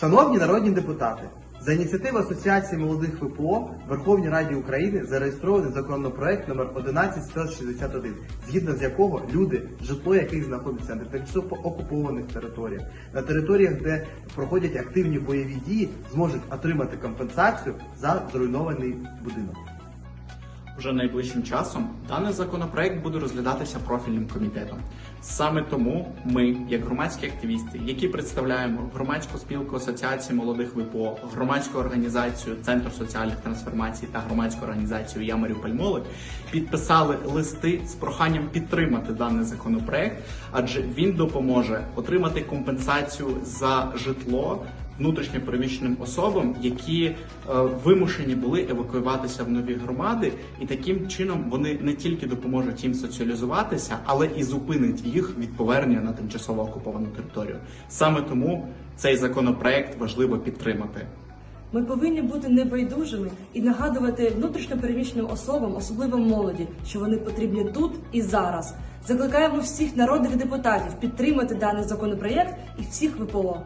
Шановні народні депутати, за ініціативи Асоціації молодих ВПО в Верховній Раді України зареєстрований законопроект номер 11161, згідно з якого люди, житло яких знаходиться на тимчасово окупованих територіях, на територіях, де проходять активні бойові дії, зможуть отримати компенсацію за зруйнований будинок. Вже найближчим часом даний законопроект буде розглядатися профільним комітетом. Саме тому ми, як громадські активісти, які представляємо громадську спілку асоціації молодих ВПО, громадську організацію Центр соціальних трансформацій та громадську організацію Я Маріуполь підписали листи з проханням підтримати даний законопроект, адже він допоможе отримати компенсацію за житло внутрішньо переміщеним особам, які е, вимушені були евакуюватися в нові громади, і таким чином вони не тільки допоможуть їм соціалізуватися, але і зупинить їх від повернення на тимчасово окуповану територію. Саме тому цей законопроект важливо підтримати. Ми повинні бути небайдужими і нагадувати внутрішньопереміщеним особам, особливо молоді, що вони потрібні тут і зараз. Закликаємо всіх народних депутатів підтримати даний законопроєкт і всіх ВПО.